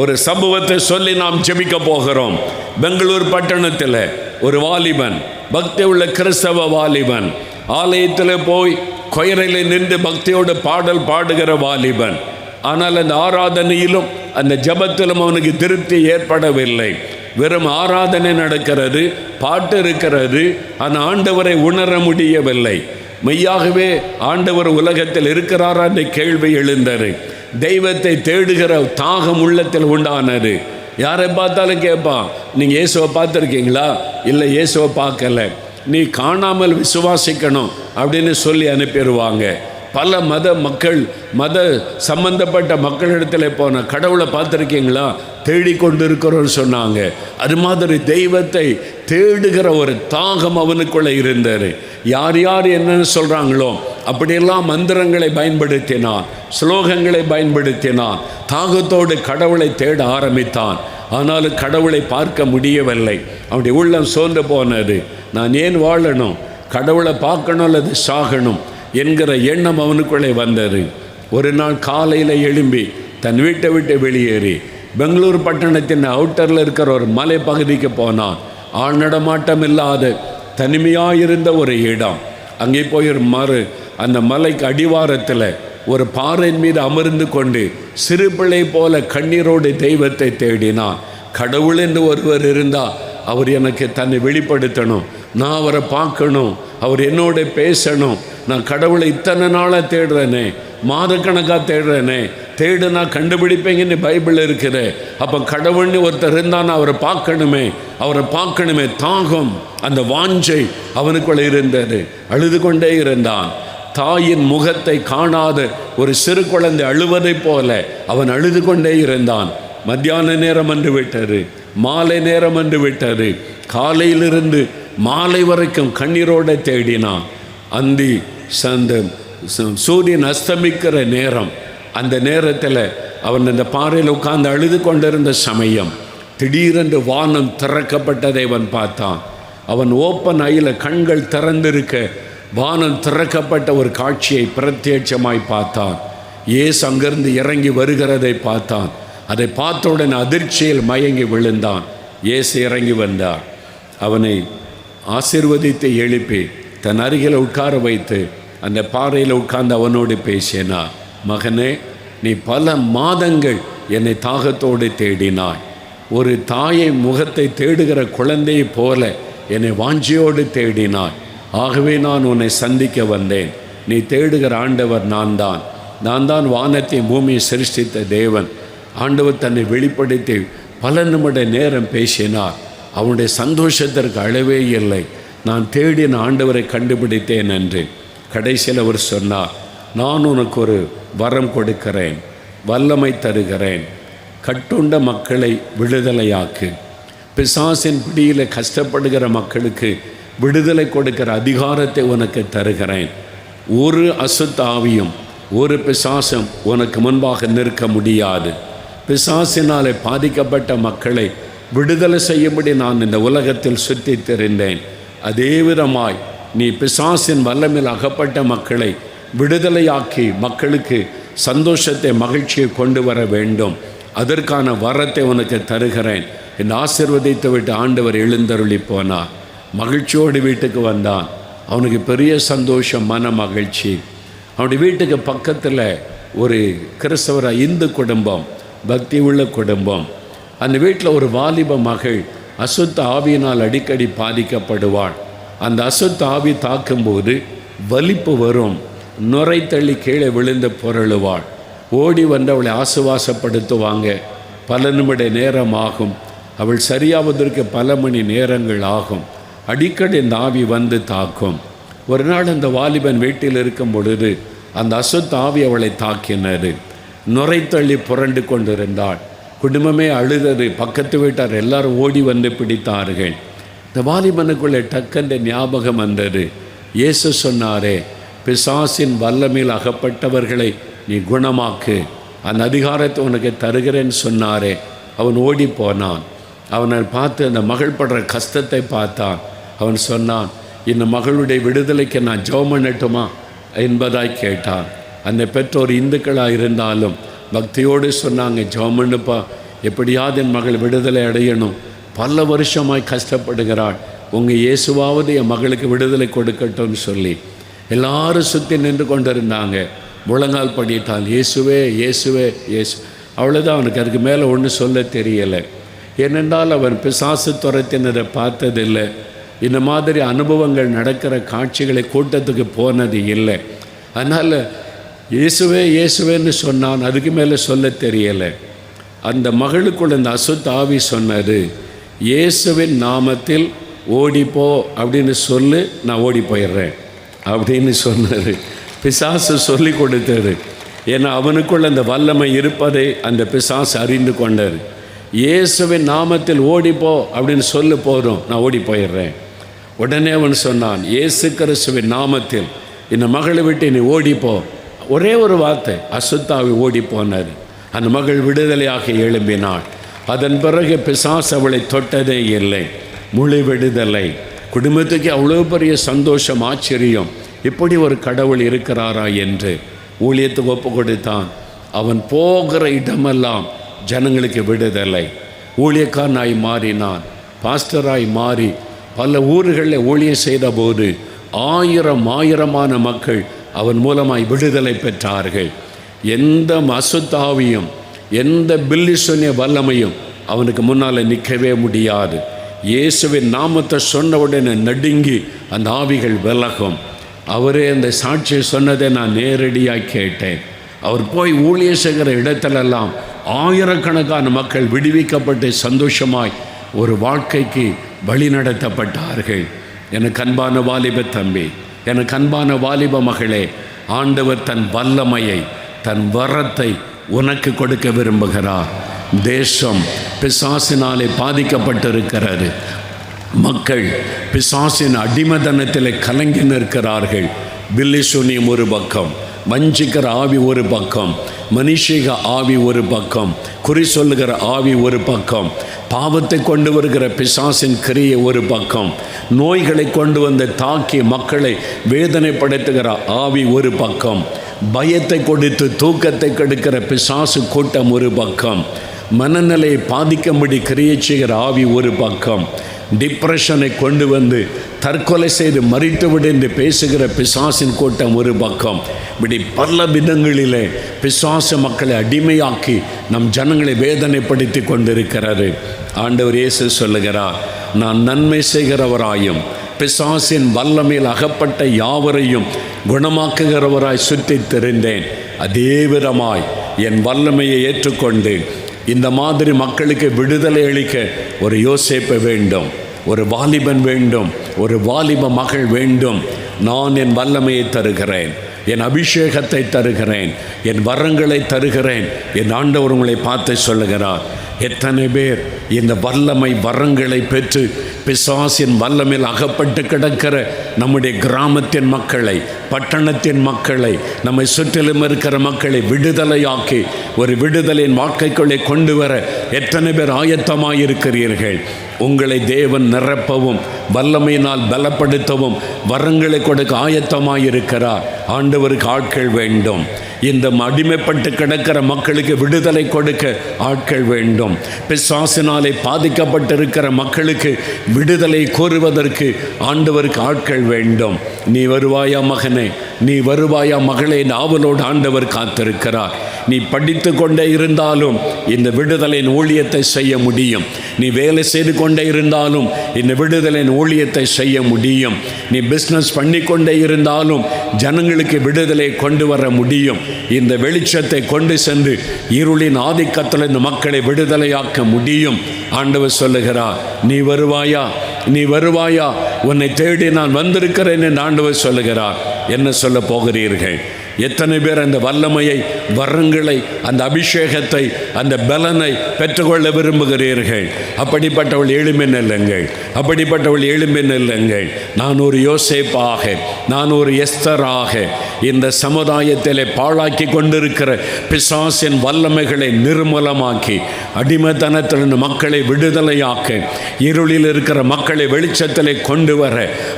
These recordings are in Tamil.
ஒரு சம்பவத்தை சொல்லி நாம் ஜெபிக்க போகிறோம். பெங்களூர் பட்டணத்தில் ஒரு வாலிபன் பக்தி உள்ள கிறிஸ்தவ வாலிபன் ஆலயத்தில் போய் கொயரையில் நின்று பக்தியோடு பாடல் பாடுகிற வாலிபன். ஆனால் அந்த ஆராதனையிலும் அந்த ஜெபத்திலும் அவனுக்கு திருப்தி ஏற்படவில்லை. வெறும் ஆராதனை நடக்கிறது பாட்டு இருக்கிறது அந்த ஆண்டவரை உணர முடியவில்லை. மெய்யாகவே ஆண்டவர் உலகத்தில் இருக்கிறாரா என்ற கேள்வி எழுந்தது. தெய்வத்தை தேடுகிற தாகம் உள்ளத்தில் உண்டானது. யாரை பார்த்தாலும் கேட்பான் நீங்கள் இயேசுவை பார்த்துருக்கீங்களா? இல்லை இயேசுவை பார்க்கல. நீ காணாமல் விசுவாசிக்கணும் அப்படின்னு சொல்லி அனுப்பிடுவாங்க. பல மத மக்கள் மத சம்பந்தப்பட்ட மக்களிடத்தில் போன கடவுளை பார்த்துருக்கீங்களா? தேடிக்கொண்டு இருக்கிறோன்னு சொன்னாங்க. அது மாதிரி தெய்வத்தை தேடுகிற ஒரு தாகம் அவனுக்குள்ளே இருந்தார் யார் யார் என்னன்னு சொல்கிறாங்களோ அப்படியெல்லாம் மந்திரங்களை பயன்படுத்தினான் ஸ்லோகங்களை பயன்படுத்தினான் தாகத்தோடு கடவுளை தேட ஆரம்பித்தான். ஆனாலும் கடவுளை பார்க்க முடியவில்லை. அவனுடைய உள்ளம் சோர்ந்து போனது. நான் ஏன் வாழணும்? கடவுளை பார்க்கணும் அல்லது சாகணும் என்கிற எண்ணம் அவனுக்குள்ளே வந்தது. ஒரு நாள் காலையில் எழும்பி தன் வீட்டை விட்டு வெளியேறி பெங்களூர் பட்டணத்தின் அவுட்டரில் இருக்கிற ஒரு மலை பகுதிக்கு போனான். ஆள் நடமாட்டம் இல்லாத தனிமையாக இருந்த ஒரு இடம். அங்கே போய் ஒரு மறு அந்த மலைக்கு அடிவாரத்தில் ஒரு பாறையின் மீது அமர்ந்து கொண்டு சிறு பிள்ளை போல கண்ணீரோடு தெய்வத்தை தேடினான் கடவுள் என்று ஒருவர் இருந்தால் அவர் எனக்கு தன்னை வெளிப்படுத்தணும். நான் அவரை பார்க்கணும். அவர் என்னோட பேசணும். நான் கடவுளை இத்தனை நாளாக தேடுறேனே. மாதக்கணக்காக தேடுறேனே. தேடு நான் கண்டுபிடிப்பேங்கன்னு பைபிள் இருக்குது. அப்போ கடவுள்னு ஒருத்தர் இருந்தான் அவரை பார்க்கணுமே. அவரை பார்க்கணுமே. தாகம் அந்த வாஞ்சை அவனுக்குள்ளே இருந்தது. அழுது கொண்டே இருந்தான். தாயின் முகத்தை காணாத ஒரு சிறு குழந்தை அழுவதைப் போல அவன் அழுது கொண்டே இருந்தான். மத்தியான நேரம் வந்து விட்டது. மாலை நேரம் வந்து விட்டது. காலையிலிருந்து மாலை வரைக்கும் கண்ணீரோட தேடினான். அந்தி சந்த சூரியன் அஸ்தமிக்கிற நேரம். அந்த நேரத்தில் அவன் அந்த பாறையில் உட்கார்ந்து அழுது கொண்டிருந்த சமயம். திடீரென்று வானம் திறக்கப்பட்டதை அவன் பார்த்தான். அவன் ஓப்பன் ஐயில் கண்கள் திறந்திருக்க வானம் திறக்கப்பட்ட ஒரு காட்சியை பிரத்யட்சமாய் பார்த்தான். ஏசு அங்கிருந்து இறங்கி வருகிறதை பார்த்தான். அதை பார்த்தவுடன் அதிர்ச்சியில் மயங்கி விழுந்தான். ஏசு இறங்கி வந்தார். அவனை ஆசிர்வதித்து எழுப்பி தன் அருகில் உட்கார வைத்து அந்த பாறையில் உட்கார்ந்து அவனோடு பேசினார் மகனே நீ பல மாதங்கள் என்னை தாகத்தோடு தேடினாய். ஒரு தாயை முகத்தை தேடுகிற குழந்தையைப் போல என்னை வாஞ்சியோடு தேடினாய். ஆகவே நான் உன்னை சந்திக்க வந்தேன். நீ தேடுகிற ஆண்டவர் நான் தான் நான் தான் வானத்தை பூமியை சிருஷ்டித்த தேவன். ஆண்டவர் தன்னை வெளிப்படுத்தி பல நிமிட நேரம் பேசினார். அவனுடைய சந்தோஷத்திற்கு அளவே இல்லை. நான் தேடின ஆண்டவரை கண்டுபிடித்தேன் என்று கடைசியில் அவர் சொன்னார். நான் உனக்கு ஒரு வரம் கொடுக்கிறேன். வல்லமை தருகிறேன். கட்டுண்ட மக்களை விடுதலையாக்கு. பிசாசின் பிடியில் கஷ்டப்படுகிற மக்களுக்கு விடுதலை கொடுக்கிற அதிகாரத்தை உனக்கு தருகிறேன். ஒரு அசுத்தாவியும் ஒரு பிசாசம் உனக்கு முன்பாக நிற்க முடியாது. பிசாசினாலே பாதிக்கப்பட்ட மக்களை விடுதலை செய்யும்படி நான் இந்த உலகத்தில் சுற்றி திரிந்தேன் அதே விதமாய் நீ பிசாசின் வல்லமில் அகப்பட்ட மக்களை விடுதலையாக்கி மக்களுக்கு சந்தோஷத்தை மகிழ்ச்சியை கொண்டு வர வேண்டும். அதற்கான வரத்தை உனக்கு தருகிறேன். என்று ஆசிர்வதித்து விட்டு ஆண்டவர் எழுந்தருளி போனார். மகிழ்ச்சியோடு வீட்டுக்கு வந்தான். அவனுக்கு பெரிய சந்தோஷம் மன மகிழ்ச்சி. அவனுடைய வீட்டுக்கு பக்கத்தில் ஒரு கிறிஸ்தவர இந்து குடும்பம் பக்தி உள்ள குடும்பம். அந்த வீட்டில் ஒரு வாலிப மகள் அசுத்த ஆவியினால் அடிக்கடி பாதிக்கப்படுவாள். அந்த அசுத்த ஆவி தாக்கும்போது வலிப்பு வரும். நுரை தள்ளி கீழே விழுந்து பொருளுவாள். ஓடி வந்து அவளை ஆசுவாசப்படுத்துவாங்க. பல நிமிட நேரம் ஆகும். அவள் சரியாவதற்கு பல மணி நேரங்கள் ஆகும். அடிக்கடி இந்த ஆவி வந்து தாக்கும். ஒரு நாள் அந்த வாலிபன் வீட்டில் இருக்கும் பொழுது அந்த அசுத்த ஆவி அவளை தாக்கினது. நுரை தள்ளி புரண்டு கொண்டிருந்தாள். குடும்பமே அழுதது. பக்கத்து வீட்டார் எல்லாரும் ஓடி வந்து பிடித்தார்கள். இந்த வாலிபனுக்குள்ளே டக்கென்ற ஞாபகம் வந்தது. இயேசு சொன்னாரே பிசாசின் வல்லமையில் அகப்பட்டவர்களை நீ குணமாக்கு. அந்த அதிகாரத்தை உனக்கு தருகிறேன்னு சொன்னாரே. அவன் ஓடி போனான். அவனை பார்த்து அந்த மகள் படுற கஷ்டத்தை பார்த்தான். அவன் சொன்னான் இந்த மகளுடைய விடுதலைக்கு நான் ஜெபம் பண்ணட்டுமா? என்பதாய் கேட்டான். அந்த பெற்றோர் இந்துக்களாக இருந்தாலும் பக்தியோடு சொன்னாங்க ஜெபம் பண்ணுப்பா. எப்படியாவது என் மகள் விடுதலை அடையணும். பல வருஷமாய் கஷ்டப்படுகிறாள். உங்கள் இயேசுவாவது என் மகளுக்கு விடுதலை கொடுக்கட்டும்னு சொல்லி. எல்லாரும் சுற்றி நின்று கொண்டிருந்தாங்க. முழங்கால் படித்தால் இயேசுவே இயேசுவே இயேசு. அவ்வளோதான் அவனுக்கு அதுக்கு மேலே ஒன்றும் சொல்ல தெரியலை. ஏனென்றால் அவன் பிசாசு துரத்தினரை பார்த்ததில்லை. இந்த மாதிரி அனுபவங்கள் நடக்கிற காட்சிகளை கூட்டத்துக்கு போனது இல்லை. அதனால் இயேசுவே இயேசுவேன்னு சொன்னான் அதுக்கு மேலே சொல்ல தெரியலை. அந்த மகளுக்குள்ள இந்த அசுத்த ஆவி சொன்னது இயேசுவின் நாமத்தில் ஓடிப்போ அப்படின்னு சொல்லு நான் ஓடி போயிடுறேன் அப்படின்னு சொன்னது. பிசாசு சொல்லி கொடுத்தது. ஏன்னா அவனுக்குள்ள அந்த வல்லமை இருப்பதை அந்த பிசாசு அறிந்து கொண்டார் இயேசுவின் நாமத்தில் ஓடிப்போ அப்படின்னு சொல்லு போதும் நான் ஓடி போயிடுறேன். உடனே அவன் சொன்னான் இயேசு கிறிஸ்துவின் நாமத்தில் இந்த மகளை விட்டு நீ ஓடிப்போ. ஒரே ஒரு வார்த்தை அசுத்தாவி ஓடிப்போனார் அந்த மகள் விடுதலையாக எழும்பினாள். அதன் பிறகு பிசாஸ் அவளை தொட்டதே இல்லை. முழு விடுதலை. குடும்பத்துக்கு அவ்வளோ பெரிய சந்தோஷம் ஆச்சரியம். இப்படி ஒரு கடவுள் இருக்கிறாரா என்று ஊழியத்துக்கு ஒப்பு கொடுத்தான் அவன் போகிற இடமெல்லாம் ஜனங்களுக்கு விடுதலை. ஊழியக்காரனாய் மாறினான் பாஸ்டராய் மாறி பல ஊர்களில் ஊழியம் செய்தபோது ஆயிரம் ஆயிரமான மக்கள் அவன் மூலமாய் விடுதலை பெற்றார்கள். எந்த அசுத்தாவியும் எந்த பில்லிசொன்னிய வல்லமையும் அவனுக்கு முன்னால் நிற்கவே முடியாது. இயேசுவின் நாமத்தை சொன்ன உடனே நடுங்கி அந்த ஆவிகள் விலகும். அவரே அந்த சாட்சியை சொன்னதை நான் நேரடியாக கேட்டேன். அவர் போய் ஊழியம் செய்கிற இடத்திலெல்லாம் ஆயிரக்கணக்கான மக்கள் விடுவிக்கப்பட்டு சந்தோஷமாய் ஒரு வாழ்க்கைக்கு வழிநடத்தப்பட்டார்கள். எனக்கு அன்பான வாலிப தம்பி எனக்கு அன்பான வாலிப மகளே ஆண்டவர் தன் வல்லமையை தன் வரத்தை உனக்கு கொடுக்க விரும்புகிறார். தேசம் பிசாசினாலே பாதிக்கப்பட்டிருக்கிறது. மக்கள் பிசாசின் அடிமதனத்தில் கலங்கி நிற்கிறார்கள். பில்லிசுனியம் ஒரு பக்கம் வஞ்சிக்கிற ஆவி ஒரு பக்கம் மனுஷிக ஆவி ஒரு பக்கம் குறி சொல்லுகிற ஆவி ஒரு பக்கம் பாவத்தை கொண்டு வருகிற பிசாசின் கிரியை ஒரு பக்கம் நோய்களை கொண்டு வந்து தாக்கி மக்களை வேதனைப்படுத்துகிற ஆவி ஒரு பக்கம் பயத்தை கொடுத்து தூக்கத்தை கெடுக்கிற பிசாசு கூட்டம் ஒரு பக்கம் மனநிலையை பாதிக்கும்படி கிரியை செய்கிற ஆவி ஒரு பக்கம் டிப்ரெஷனை கொண்டு வந்து தற்கொலை செய்து மறித்துவிடு என்று பேசுகிற பிசாசின் கூட்டம் ஒரு பக்கம். இப்படி பல விதங்களிலே பிசாசு மக்களை அடிமையாக்கி நம் ஜனங்களை வேதனைப்படுத்தி கொண்டிருக்கிறாரு ஆண்டவர் இயேசு சொல்லுகிறார் நான் நன்மை செய்கிறவராயும் பிசாசின் வல்லமையில் அகப்பட்ட யாவரையும் குணமாக்குகிறவராய் சுற்றித் தெரிந்தேன். அதே விதமாய் என் வல்லமையை ஏற்றுக்கொண்டு இந்த மாதிரி மக்களுக்கு விடுதலை அளிக்க ஒரு யோசிப்பை வேண்டும் ஒரு வாலிபன் வேண்டும் ஒரு வாலிப மகள் வேண்டும். நான் என் வல்லமையை தருகிறேன் என் அபிஷேகத்தை தருகிறேன் என் வரங்களை தருகிறேன். என் ஆண்டவர் உங்களை பார்த்து சொல்லுகிறார் எத்தனை பேர் இந்த வல்லமை வரங்களை பெற்று பிசாசின் வல்லமையில் அகப்பட்டு கிடக்கிற நம்முடைய கிராமத்தின் மக்களை பட்டணத்தின் மக்களை நம்மை சுற்றிலும் இருக்கிற மக்களை விடுதலையாக்கி ஒரு விடுதலையின் வாழ்க்கைக்குள்ளே கொண்டு வர எத்தனை பேர் ஆயத்தமாயிருக்கிறீர்கள் உங்களை தேவன் நிரப்பவும் வல்லமையினால் பலப்படுத்தவும் வரங்களை கொடுக்க ஆயத்தமாயிருக்கிறார் ஆண்டவருக்கு ஆட்கள் வேண்டும். இந்த அடிமைப்பட்டு கிடக்கிற மக்களுக்கு விடுதலை கொடுக்க ஆட்கள் வேண்டும். பிசாசினாலே பாதிக்கப்பட்டிருக்கிற மக்களுக்கு விடுதலை கோருவதற்கு ஆண்டவருக்கு ஆட்கள் வேண்டும். நீ வருவாயா மகனே? நீ வருவாயா மகளே நாவலோடு ஆண்டவர் காத்திருக்கிறார். நீ படித்து கொண்டே இருந்தாலும் இந்த விடுதலையின் ஊழியத்தை செய்ய முடியும். நீ வேலை செய்து கொண்டே இருந்தாலும் இந்த விடுதலையின் ஊழியத்தை செய்ய முடியும். நீ பிஸ்னஸ் பண்ணி கொண்டே இருந்தாலும் ஜனங்களுக்கு விடுதலை கொண்டு வர முடியும். இந்த வெளிச்சத்தை கொண்டு சென்று இருளின் ஆதிக்கத்தில் இந்த மக்களை விடுதலையாக்க முடியும். ஆண்டவர் சொல்லுகிறார் நீ வருவாயா? நீ வருவாயா? உன்னை தேடி நான் வந்திருக்கிறேன் என்று ஆண்டவர் சொல்லுகிறார். என்ன சொல்ல போகிறீர்கள்? எத்தனை பேர் அந்த வல்லமையை வரங்களை அந்த அபிஷேகத்தை அந்த பலனை பெற்றுக்கொள்ள விரும்புகிறீர்கள்? அப்படிப்பட்டவள் எளிமை நெல்லுங்கள். அப்படிப்பட்டவள் எழும்பி நில்லுங்கள் நான் ஒரு யோசேப்பாக நான் ஒரு எஸ்தராக இந்த சமுதாயத்தில் பாழாக்கி கொண்டிருக்கிற பிசாசின் வல்லமைகளை நிர்மூலமாக்கி அடிமைத்தனத்திலிருந்து மக்களை விடுதலையாக்க இருளில் இருக்கிற மக்களை வெளிச்சத்தில் கொண்டு வர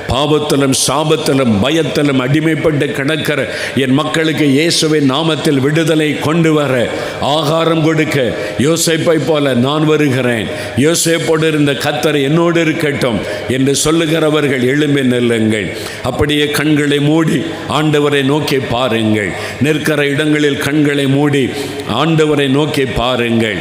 பாவத்திலும் சாபத்திலும் பயத்திலும் அடிமைப்பட்டு கிடக்கிற என் மக்களுக்கு இயேசுவின் நாமத்தில் விடுதலை கொண்டு வர ஆகாரம் கொடுக்க யோசேப்பை போல நான் வருகிறேன். யோசேப்போடு இருந்த கத்தர் என்னோடு இருக்கட்டும் என்று சொல்லுகிறவர்கள் எழும்பி நெல்லுங்கள். அப்படியே கண்களை மூடி ஆண்டவரை நோக்கி பாருங்கள். நிற்கிற இடங்களில் கண்களை மூடி ஆண்டவரை நோக்கி பாருங்கள்.